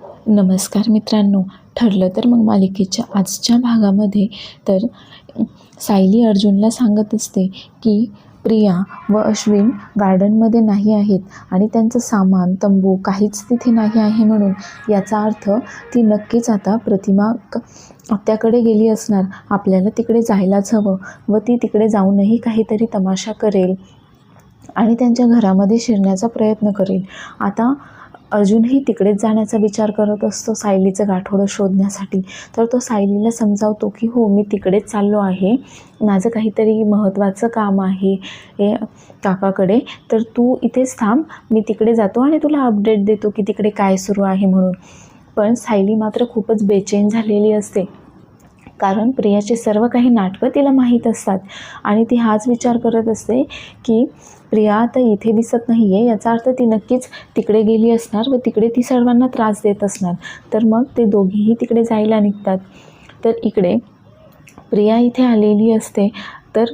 नमस्कार मित्रांनो ठरलं तर मग मालिकेच्या आजच्या भागामध्ये तर सायली अर्जुनला सांगत असते की प्रिया व अश्विन गार्डनमध्ये नाही आहेत आणि त्यांचं सामान तंबू काहीच तिथे नाही आहे म्हणून याचा अर्थ ती नक्कीच आता प्रतिमा क आत्याकडे गेली असणार. आपल्याला तिकडे जायलाच हवं व ती तिकडे जाऊनही काहीतरी तमाशा करेल आणि त्यांच्या घरामध्ये शिरण्याचा प्रयत्न करेल. आता अर्जुनही तिकडेच जाण्याचा विचार करत असतो सायलीचं गाठोडं शोधण्यासाठी. तर तो सायलीला समजावतो की हो मी तिकडेच चाललो आहे. माझं काहीतरी महत्त्वाचं काम आहे हे काकाकडे. तर तू इथेच थांब. मी तिकडे जातो आणि तुला अपडेट देतो की तिकडे काय सुरू आहे म्हणून. पण सायली मात्र खूपच बेचैन झालेली असते. कारण प्रियाचे सर्व काही नाटकं तिला माहीत असतात. आणि ती हाच विचार करत असते की प्रिया आता इथे दिसत नाही आहे याचा अर्थ ती नक्कीच तिकडे गेली असणार व तिकडे ती सर्वांना त्रास देत असणार. तर मग ते दोघेही तिकडे जायला निघतात. तर इकडे प्रिया इथे आलेली असते. तर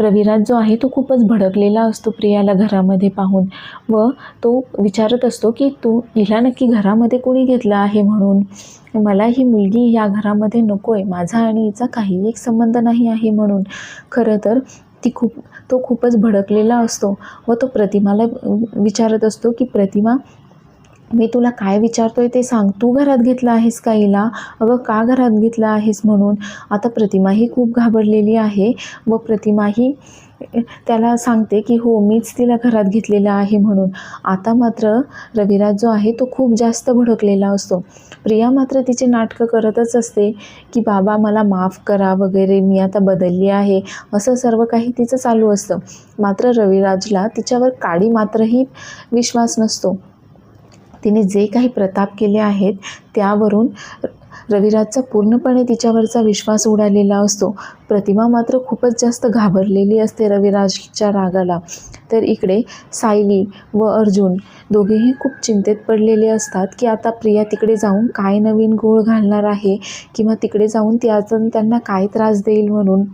रविराज जो आहे तो खूपच भडकलेला असतो प्रियाला घरामध्ये पाहून व तो विचारत असतो की तू हिला नक्की घरामध्ये कोणी घेतला आहे म्हणून? मला ही मुलगी या घरामध्ये नको आहे माझा आणि हिचा काही एक संबंध नाही आहे म्हणून. खरं तर ती खूप तो खूपच भडकलेला असतो व तो प्रतिमाला विचारत असतो की प्रतिमा मी तुला काय विचारतोय ते सांग. तू घरात घेतलं आहेस का हिला? अगं का घरात घेतलं आहेस म्हणून? आता प्रतिमाही खूप घाबरलेली आहे. व प्रतिमाही त्याला सांगते की हो मीच तिला घरात घेतलेलं आहे म्हणून. आता मात्र रविराज जो आहे तो खूप जास्त भडकलेला असतो. प्रिया मात्र तिचे नाटकं करतच असते की बाबा मला माफ करा वगैरे मी आता बदलली आहे. असं सर्व काही तिचं चालू असतं. मात्र रविराजला तिच्यावर काडी मात्रही विश्वास नसतो. तिने जे काही प्रताप केले आहेत त्यावरून रविराजचा पूर्णपणे तिच्यावरचा विश्वास उडालेला असतो. प्रतिमा मात्र खूपच जास्त घाबरलेली असते रविराजच्या रागाला. तर इकडे सायली व अर्जुन दोघेही खूप चिंतेत पडलेले असतात की आता प्रिया तिकडे जाऊन काय नवीन गोळ घालणार आहे किंवा तिकडे जाऊन ती अजून त्यांना काय त्रास देईल म्हणून.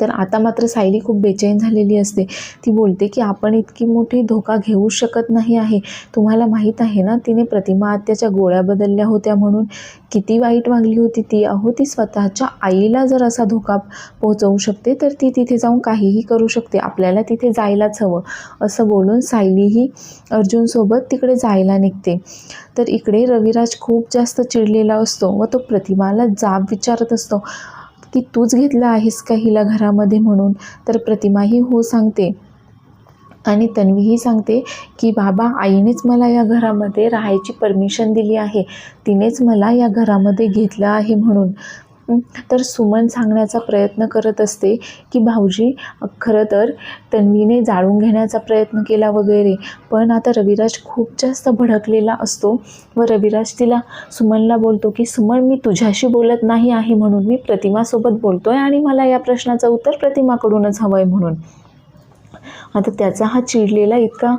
तर आता मात्र सायली खूप बेचैन झालेली असते. ती बोलते की आपण इतकी मोठी धोका घेऊ शकत नाही आहे. तुम्हाला माहीत आहे ना तिने प्रतिमा आत्याच्या गोळ्या बदलल्या होत्या म्हणून किती वाईट वागली होती ती. अहो ती स्वतःच्या आईला जर असा धोका पोहोचवू शकते तर ती तिथे जाऊन काहीही करू शकते. आपल्याला तिथे जायलाच हवं. असं बोलून सायलीही अर्जुनसोबत तिकडे जायला निघते. तर इकडे रविराज खूप जास्त चिडलेला असतो व तो प्रतिमाला जाब विचारत असतो. की तूच घेतलं आहेस का हिला घरामध्ये म्हणून? तर प्रतिमाही हो सांगते. आणि तन्वीही सांगते की बाबा आईनेच मला या घरामध्ये राहायची परमिशन दिली आहे. तिनेच मला या घरामध्ये घेतलं आहे म्हणून. तर सुमन सांगण्याचा प्रयत्न करत असते की भाऊजी खरं तर तन्वीने जाळून घेण्याचा प्रयत्न केला वगैरे पण आता रविराज खूप जास्त भडकलेला असतो व रविराज तिला सुमनला बोलतो की सुमन मी तुझ्याशी बोलत नाही आहे म्हणून मी प्रतिमासोबत बोलतो आहे आणि मला या प्रश्नाचं उत्तर प्रतिमाकडूनच हवं आहे म्हणून. आता त्याचा हा चिडलेला इतका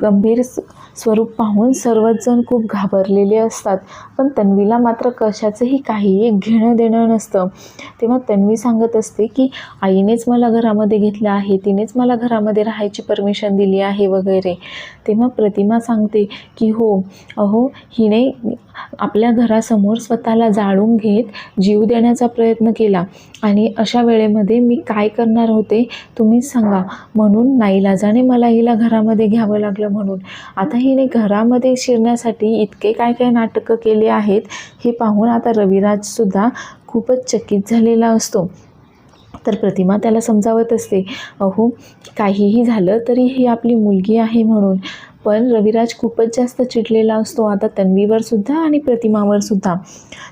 गंभीर स्वरूप पाहून सर्वच जण खूप घाबरलेले असतात. पण तन्वीला मात्र कशाचंही काही एक घेणं देणं नसतं. तेव्हा तन्वी सांगत असते की आईनेच मला घरामध्ये घेतलं आहे तिनेच मला घरामध्ये राहायची परमिशन दिली आहे वगैरे. तेव्हा प्रतिमा सांगते की हो अहो हिने आपल्या घरासमोर स्वतःला जाळून घेत जीव देण्याचा प्रयत्न केला आणि अशा वेळेमध्ये मी काय करणार होते तुम्हीच सांगा. म्हणून नाईलाजाने मला हिला घरामध्ये घ्यावं लागलं म्हणून. आता हिने घरामध्ये शिरण्यासाठी इतके काय काय नाटकं केले आहेत. हे पाहून आता रविराजसुद्धा खूपच चकित झालेला असतो. तर प्रतिमा त्याला समजावत असते अहो काहीही झालं तरी ही आपली मुलगी आहे म्हणून. पण रविराज खूपच जास्त चिडलेला असतो आता तन्वीवर सुद्धा आणि प्रतिमावर सुद्धा.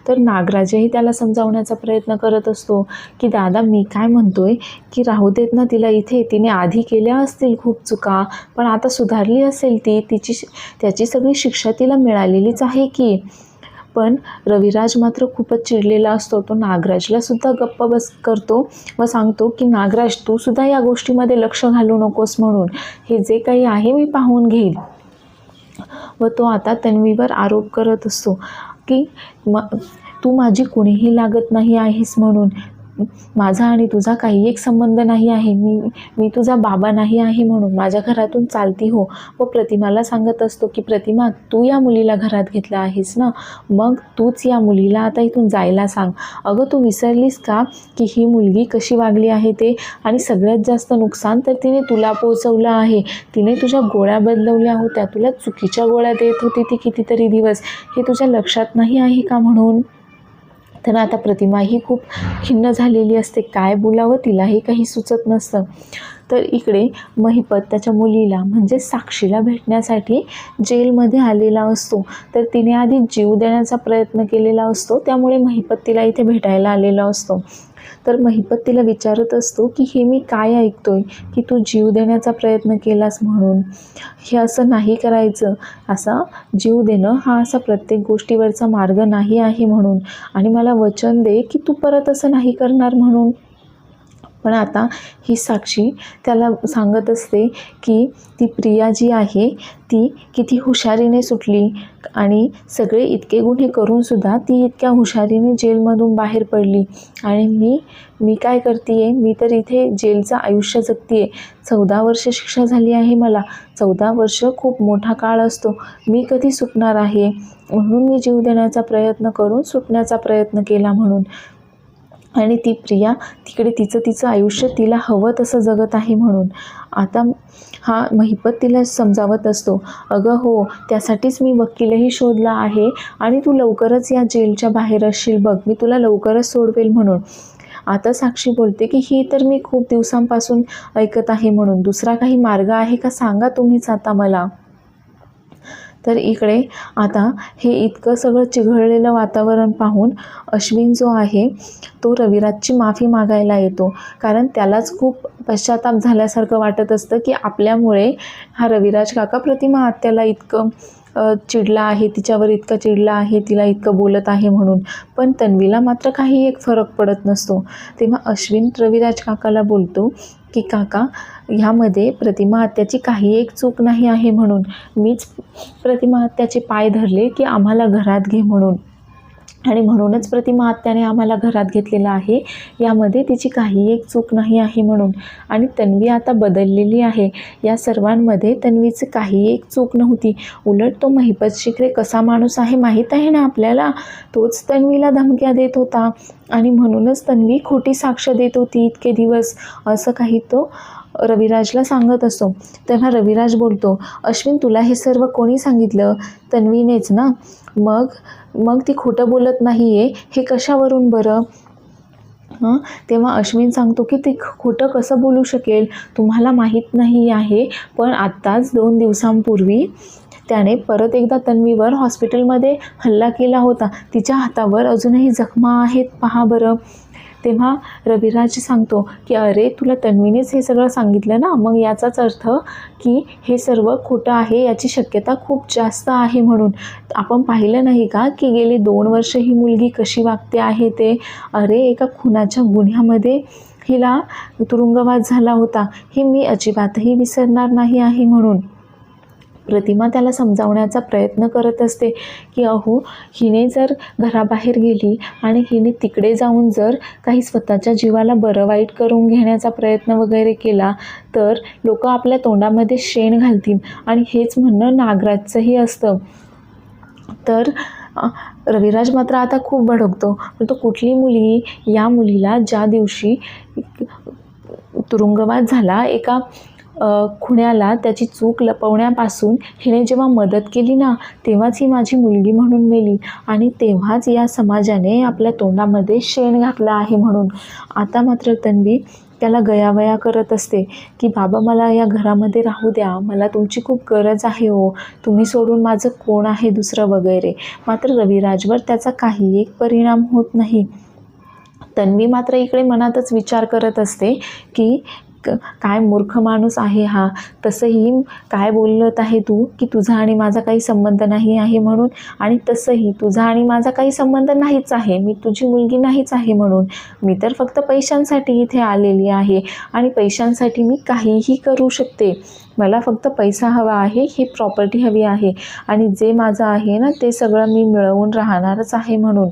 तर नागराजही त्याला समजावण्याचा प्रयत्न करत असतो की दादा मी काय म्हणतोय की राहू देत ना तिला इथे. तिने आधी केल्या असतील खूप चुका पण आता सुधारली असेल ती तिची त्याची सगळी शिक्षा तिला मिळालेलीच आहे की? पण रविराज मात्र खूपच चिडलेला असतो. तो नागराजला सुद्धा गप्प बस करतो व सांगतो की नागराज तू सुद्धा या गोष्टीमध्ये लक्ष घालू नकोस म्हणून. हे जे काही आहे मी पाहून घेईल व तो आता तन्वीवर आरोप करत असतो की म तू माझी कुणीही लागत नाही आहेस म्हणून. माझा आणि तुझा काही एक संबंध नाही आहे. मी मी तुझा बाबा नाही आहे म्हणून माझ्या घरातून चालती हो. व प्रतिमाला सांगत असतो की प्रतिमा तू या मुलीला घरात घेतला आहेस ना? मग तूच या मुलीला आता इथून जायला सांग. अगं तू विसरलीस का की ही मुलगी कशी वागली आहे ते? आणि सगळ्यात जास्त नुकसान तर तिने तुला पोचवलं आहे. तिने तुझ्या गोळ्या बदलवल्या होत्या. तुला चुकीच्या गोळ्या देत होती ती कितीतरी दिवस. हे तुझ्या लक्षात नाही आहे का म्हणून? तर आता प्रतिमा ही खूप खिन्न झालेली असते. काय बोलावं तिलाही काही सुचत नसतं. तर इकडे महिपत त्याच्या मुलीला म्हणजे साक्षीला भेटण्यासाठी जेलमध्ये आलेला असतो. तर तिने आधी जीव देण्याचा प्रयत्न केलेला असतो. त्यामुळे महिपत तिला इथे भेटायला आलेला असतो. तर महिपत तिला विचारत असतो की हे मी काय ऐकतोय की तू जीव देण्याचा प्रयत्न केलास म्हणून? हे असं नाही करायचं. असा जीव देणं हा असा प्रत्येक गोष्टीवरचा मार्ग नाही आहे म्हणून. आणि मला वचन दे की तू परत असं नाही करणार म्हणून. पण आता ही साक्षी त्याला सांगत असते की ती प्रिया जी आहे ती किती हुशारीने सुटली आणि सगळे इतके गुन्हे करूनसुद्धा ती इतक्या हुशारीने जेलमधून बाहेर पडली. आणि मी मी काय करते आहे मी तर इथे जेलचं आयुष्य जगते आहे चौदा वर्ष शिक्षा झाली आहे मला. चौदा वर्ष खूप मोठा काळ असतो. मी कधी सुटणार आहे? म्हणून मी जीव देण्याचा प्रयत्न करून सुटण्याचा प्रयत्न केला म्हणून. आणि ती प्रिया तिकडे तिचं तिचं आयुष्य तिला हवं तसं जगत आहे म्हणून. आता हा महिपत तिला समजावत असतो अगं हो त्यासाठीच मी वकीलही शोधला आहे आणि तू लवकरच या जेलच्या बाहेर असशील बघ मी तुला लवकरच सोडवेल म्हणून. आता साक्षी बोलते की ही तर मी खूप दिवसांपासून ऐकत आहे म्हणून दुसरा काही मार्ग आहे का सांगा तुम्हीच आता मला. तर इकडे आता हे इतकं सगळं चिघळलेलं वातावरण पाहून अश्विन जो आहे तो रविराजची माफी मागायला येतो. कारण त्यालाच खूप पश्चाताप झाल्यासारखं वाटत असतं की आपल्यामुळे हा रविराज काका प्रतिमा आत्याला इतकं चिडला आहे तिच्यावर इतका चिडला आहे तिला इतकं बोलत आहे म्हणून. पण तन्वीला मात्र काही एक फरक पडत नसतो. तेव्हा अश्विन रविराज काकाला बोलतो की काका ह्यामध्ये प्रतिमा आत्याची काही एक चूक नाही आहे म्हणून. मीच प्रतिमा आत्याचे पाय धरले की आम्हाला घरात घे म्हणून. आणि म्हणूनच प्रतिमा आत्याने आम्हाला घरात घेतलेलं आहे. यामध्ये तिची काही एक चूक नाही आहे म्हणून. आणि तन्वी आता बदललेली आहे. या सर्वांमध्ये तन्वीचं काही एक चूक नव्हती. उलट तो महिपत शिकरे कसा माणूस आहे माहीत आहे ना आपल्याला? तोच तन्वीला धमक्या देत होता. आणि म्हणूनच तन्वी खोटी साक्ष देत होती इतके दिवस. असं काही तो रविराजला सांगत असतो तेव्हा रविराज बोलतो अश्विन तुला हे सर्व कोणी सांगितलं? तन्वीनेच ना? मग मग ती खोटं बोलत नाही आहे हे कशावरून बरं? हां? तेव्हा अश्विन सांगतो की ते खोटं कसं बोलू शकेल? तुम्हाला माहीत नाही आहे पण आत्ताच दोन दिवसांपूर्वी त्याने परत एकदा तन्वीवर हॉस्पिटलमध्ये हल्ला केला होता. तिच्या हातावर अजूनही जखमा आहेत. पहा बरं. तेव्हा रविराज सांगतो की अरे तुला तन्वीनेच हे सगळं सांगितलं ना? मग याचाच अर्थ की हे सर्व खोटं आहे याची शक्यता खूप जास्त आहे म्हणून. आपण पाहिलं नाही का की गेली दोन वर्ष ही मुलगी कशी वागते आहे ते? अरे एका खुनाच्या गुन्ह्यामध्ये हिला तुरुंगवास झाला होता. हे मी अजिबातही विसरणार नाही आहे म्हणून. प्रतिमा त्याला समजावण्याचा प्रयत्न करत असते की अहो हिने जर घराबाहेर गेली आणि हिने तिकडे जाऊन जर काही स्वतःच्या जीवाला बरं वाईट करून घेण्याचा प्रयत्न वगैरे केला तर लोक आपल्या तोंडामध्ये शेण घालतील आणि हेच म्हणणं नागराजचंही असतं. तर रविराज मात्र आता खूप भडकतो. पण तो कुठली मुलगी या मुलीला ज्या दिवशी तुरुंगवास झाला एका खुण्याला त्याची चूक लपवण्यापासून हिने जेव्हा मदत केली ना तेव्हाच ही माझी मुलगी म्हणून मेली. आणि तेव्हाच या समाजाने आपल्या तोंडामध्ये शेण घातलं आहे म्हणून. आता मात्र तन्वी त्याला गयावया करत असते की बाबा मला या घरामध्ये राहू द्या. मला तुमची खूप गरज आहे हो. तुम्ही सोडून माझं कोण आहे दुसरं वगैरे? मात्र रविराजवर त्याचा काही एक परिणाम होत नाही. तन्वी मात्र इकडे मनातच विचार करत असते की काय मूर्ख माणूस आहे हा? तसंही काय बोलत आहे तू? की तुझा आणि माझा काही संबंध नाही आहे म्हणून? आणि तसंही तुझा आणि माझा काही संबंध नाहीच आहे. मी तुझी मुलगी नाहीच आहे म्हणून? मी तर फक्त पैशांसाठी इथे आलेली आहे आणि पैशांसाठी मी काहीही करू शकते. मला फक्त पैसा हवा आहे ही प्रॉपर्टी हवी आहे आणि जे माझं आहे ना ते सगळं मी मिळवून राहणारच आहे म्हणून.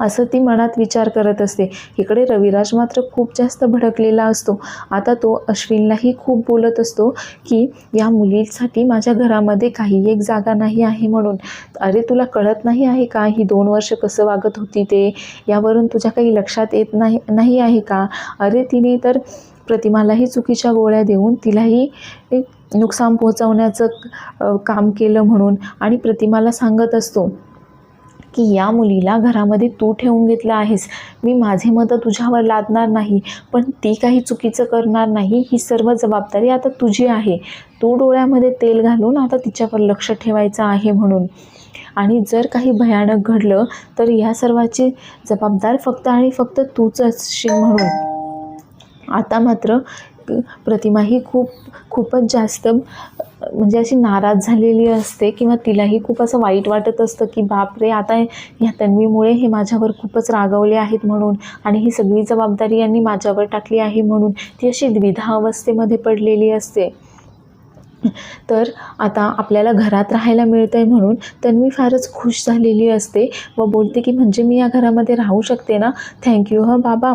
असं ती मनात विचार करत असते. इकडे रविराज मात्र खूप जास्त भडकलेला असतो. आता तो अश्विनलाही खूप बोलत असतो की या मुलीसाठी माझ्या घरामध्ये काही एक जागा नाही आहे म्हणून. अरे तुला कळत नाही आहे का ही दोन वर्ष कसं वागत होती ते? यावरून तुझ्या काही लक्षात येत नाही नाही आहे का? अरे तिने तर प्रतिमालाही चुकीच्या गोळ्या देऊन तिलाही नुकसान पोहोचवण्याचं काम केलं म्हणून आणि प्रतिमाला सांगत असतो. की या मुलीला घरामध्ये तू ठेवून घेतलं आहेस. मी माझे मतं तुझ्यावर लादणार नाही पण ती काही चुकीचं करणार नाही ही सर्व जबाबदारी आता तुझी आहे. तू डोळ्यामध्ये तेल घालून आता तिच्यावर लक्ष ठेवायचं आहे म्हणून. आणि जर काही भयानक घडलं तर या सर्वाची जबाबदार फक्त आणि फक्त तूच असशील म्हणून. आता मात्र प्रतिमा ही खूप खूपच जास्त म्हणजे अशी नाराज झालेली असते किंवा तिलाही खूप असं वाईट वाटत असतं की बापरे आता ह्या तन्वीमुळे हे माझ्यावर खूपच रागवले आहेत म्हणून आणि ही सगळी जबाबदारी यांनी माझ्यावर टाकली आहे म्हणून. ती अशी द्विधा अवस्थेमध्ये पडलेली असते. तर आता आपल्याला घरात राहायला मिळतं आहे म्हणून तन्वी फारच खुश झालेली असते व बोलते की म्हणजे मी या घरामध्ये राहू शकते ना? थँक्यू ह बाबा.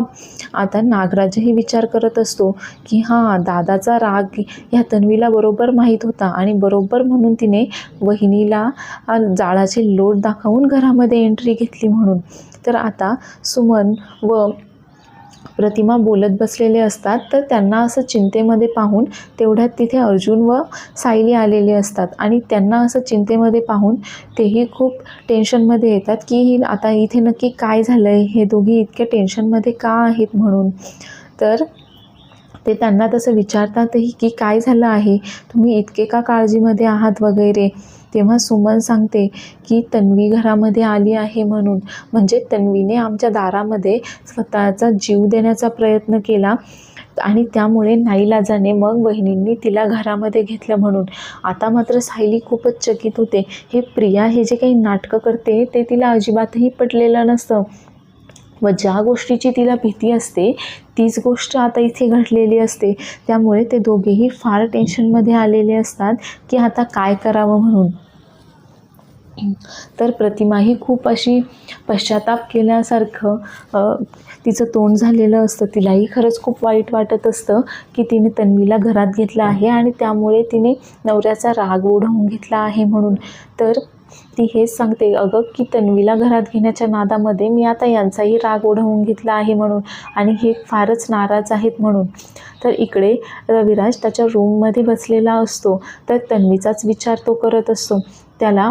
आता नागराजही विचार करत असतो की हां दादाचा राग ह्या तन्वीला बरोबर माहीत होता आणि बरोबर म्हणून तिने वहिनीला जाळाचे लोट दाखवून घरामध्ये एंट्री घेतली म्हणून. तर आता सुमन व प्रतिमा बोलत बसलेले असतात तर त्यांना असं चिंतेमध्ये पाहून तेवढ्यात तिथे अर्जुन व सायली आलेले असतात. आणि त्यांना असं चिंतेमध्ये पाहून तेही खूप टेन्शनमध्ये येतात की ही आता इथे नक्की काय झालं आहे हे दोघी इतक्या टेन्शनमध्ये का आहेत म्हणून? तर ते त्यांना तसं विचारतातही की काय झालं आहे? तुम्ही इतके का काळजीमध्ये आहात वगैरे? तेव्हा सुमन सांगते की तन्वी घरामध्ये आली आहे म्हणून. म्हणजे तन्वीने आमच्या दारामध्ये स्वतःचा जीव देण्याचा प्रयत्न केला आणि त्यामुळे नाईलाजाने मग बहिणींनी तिला घरामध्ये घेतलं म्हणून. आता मात्र सायली खूपच चकित होते. हे प्रिया हे जे काही नाटकं करते ते तिला अजिबातही पटलेलं नसतं. व ज्या गोष्टीची तिला भीती असते तीच गोष्ट आता इथे घडलेली असते. त्यामुळे ते दोघेही फार टेन्शनमध्ये आलेले असतात की आता काय करावं म्हणून. तर प्रतिमाही खूप अशी पश्चाताप केल्यासारखं तिचं तोंड झालेलं असतं. तिलाही खरंच खूप वाईट वाटत असतं की तिने तन्वीला घरात घेतलं आहे आणि त्यामुळे तिने नवऱ्याचा राग ओढवून घेतला आहे म्हणून. तर ती हेच सांगते अगं की तन्वीला घरात घेण्याच्या नादामध्ये मी आता यांचाही राग ओढवून घेतला आहे म्हणून आणि हे फारच नाराज आहेत म्हणून. तर इकडे रविराज त्याच्या रूममध्ये बसलेला असतो तर तन्वीचाच विचार तो करत असतो. त्याला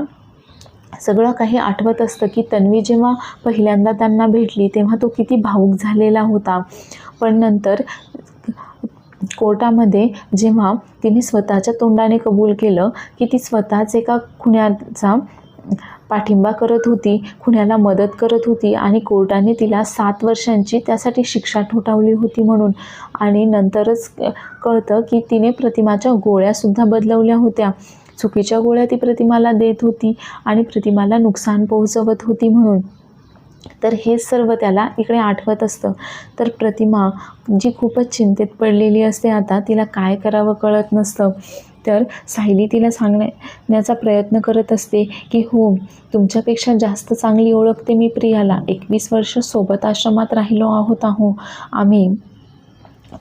सगळं काही आठवत असतं की तन्वी जेव्हा पहिल्यांदा त्यांना भेटली तेव्हा तो किती भावूक झालेला होता. पण नंतर कोर्टामध्ये जेव्हा तिने स्वतःच्या तोंडाने कबूल केलं की ती स्वतःच एका खुन्याचा पाठिंबा करत होती खुन्याला मदत करत होती आणि कोर्टाने तिला सात वर्षांची त्यासाठी शिक्षा ठोठावली होती म्हणून. आणि नंतरच कळतं की तिने प्रतिमाच्या गोळ्यासुद्धा बदलवल्या होत्या. चुकीच्या गोळ्या ती प्रतिमाला देत होती आणि प्रतिमाला नुकसान पोहोचवत होती म्हणून. तर हे सर्व त्याला इकडे आठवत असतं. तर प्रतिमा जी खूपच चिंतेत पडलेली असते आता तिला काय करावं कळत नसतं. तर सायली तिला सांगण्याचा प्रयत्न करत असते की हो तुमच्यापेक्षा जास्त चांगली ओळखते मी प्रियाला. एकवीस वर्ष सोबत आश्रमात राहिलो आहोत आहो. आम्ही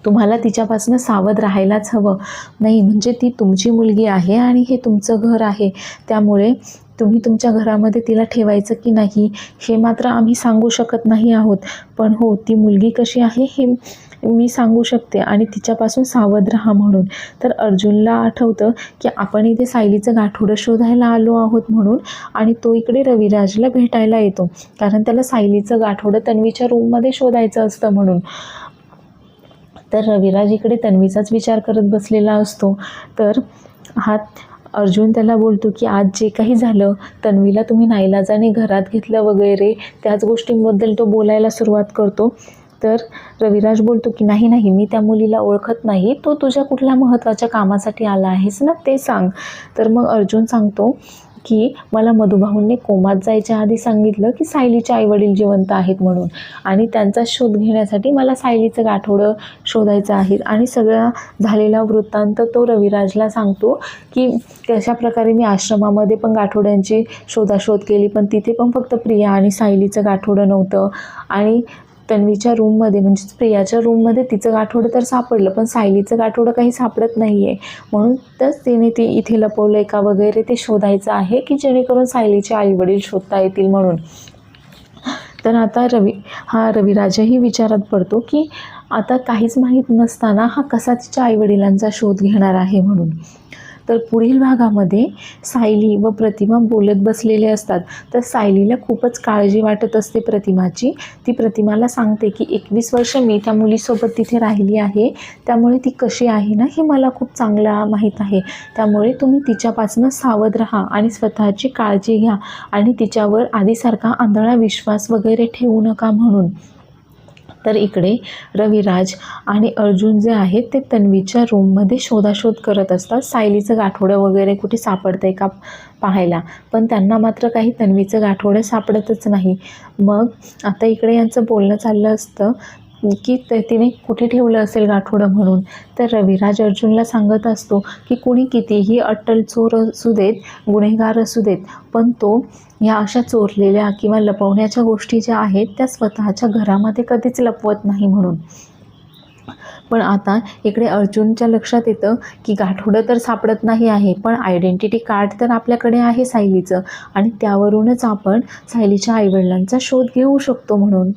तुम्हाला तिच्यापासून सावध राहायलाच हवं. नाही म्हणजे ती तुमची मुलगी आहे आणि हे तुमचं घर आहे. त्यामुळे तुम्ही तुमच्या घरामध्ये तिला ठेवायचं की नाही हे मात्र आम्ही सांगू शकत नाही आहोत. पण हो ती मुलगी कशी आहे हे मी सांगू शकते आणि तिच्यापासून सावध राहा म्हणून. तर अर्जुनला आठवतं की आपण इथे सायलीचं गाठोडं शोधायला आलो आहोत म्हणून आणि तो इकडे रविराजला भेटायला येतो. कारण त्याला सायलीचं गाठोडं तन्वीच्या रूममध्ये शोधायचं असतं म्हणून. तर रविराज इकडे तन्वीचाच विचार करत बसलेला असतो. तर हा अर्जुन त्याला बोलतो की आज जे काही झालं तन्वीला तुम्ही नाईलाजाने घरात घेतलं वगैरे त्याच गोष्टींबद्दल तो बोलायला सुरुवात करतो. तर रविराज बोलतो की नाही नाही मी त्या मुलीला ओळखत नाही. तो तुझ्या कुठल्या महत्त्वाच्या कामासाठी आला आहेस ना ते सांग. तर मग अर्जुन सांगतो की मला मधुभाऊंनी कोमात जायच्या आधी सांगितलं की सायलीचे आईवडील जिवंत आहेत म्हणून. आणि त्यांचा शोध घेण्यासाठी मला सायलीचं गाठोडं शोधायचं आहे. आणि सगळा झालेला वृत्तांत तो रविराजला सांगतो की कशा प्रकारे मी आश्रमामध्ये पण गाठोड्यांची शोधाशोध केली पण तिथे पण फक्त प्रिया आणि सायलीचं गाठोडं नव्हतं. आणि तन्वीच्या रूममध्ये म्हणजेच प्रियाच्या रूममध्ये तिचं गाठोडं तर सापडलं पण सायलीचं गाठोडं काही सापडत नाही आहे म्हणून तरच तिने ती इथे लपवलं आहे का वगैरे ते शोधायचं आहे की जेणेकरून सायलीचे आईवडील शोधता येतील म्हणून. तर आता रवी हा रविराजही विचारात पडतो की आता काहीच माहीत नसताना हा कसा तिच्या आईवडिलांचा शोध घेणार आहे म्हणून. तर पुढील भागामध्ये सायली व प्रतिमा बोलत बसलेले असतात. तर सायलीला खूपच काळजी वाटत असते प्रतिमाची. ती प्रतिमाला सांगते की एकवीस वर्ष मी त्या मुलीसोबत तिथे राहिली आहे. त्यामुळे ती कशी आहे ना हे मला खूप चांगला माहीत आहे. त्यामुळे तुम्ही तिच्यापासून सावध राहा आणि स्वतःची काळजी घ्या आणि तिच्यावर आधीसारखा आंधळा विश्वास वगैरे ठेवू नका म्हणून. तर इकडे रविराज आणि अर्जुन जे आहेत ते तन्वीच्या रूममध्ये शोधाशोध करत असतात. सायलीचं गाठोडं वगैरे कुठे सापडतंय का पाहायला. पण त्यांना मात्र काही तन्वीचं गाठोडं सापडतच नाही. मग आता इकडे यांचं बोलणं चाललं असतं की ते तिने कुठे ठेवलं असेल गाठोडं म्हणून? तर रविराज अर्जुनला सांगत असतो की कुणी कितीही अट्टल चोर असू देत गुन्हेगार असू देत पण तो ह्या अशा चोरलेल्या किंवा लपवण्याच्या गोष्टी ज्या आहेत त्या स्वतःच्या घरामध्ये कधीच लपवत नाही म्हणून. पण आता इकडे अर्जुनच्या लक्षात येतं की गाठोडं तर सापडत नाही आहे पण आयडेंटिटी कार्ड तर आपल्याकडे आहे सायलीचं आणि त्यावरूनच आपण सायलीच्या आईवडिलांचा शोध घेऊ शकतो म्हणून.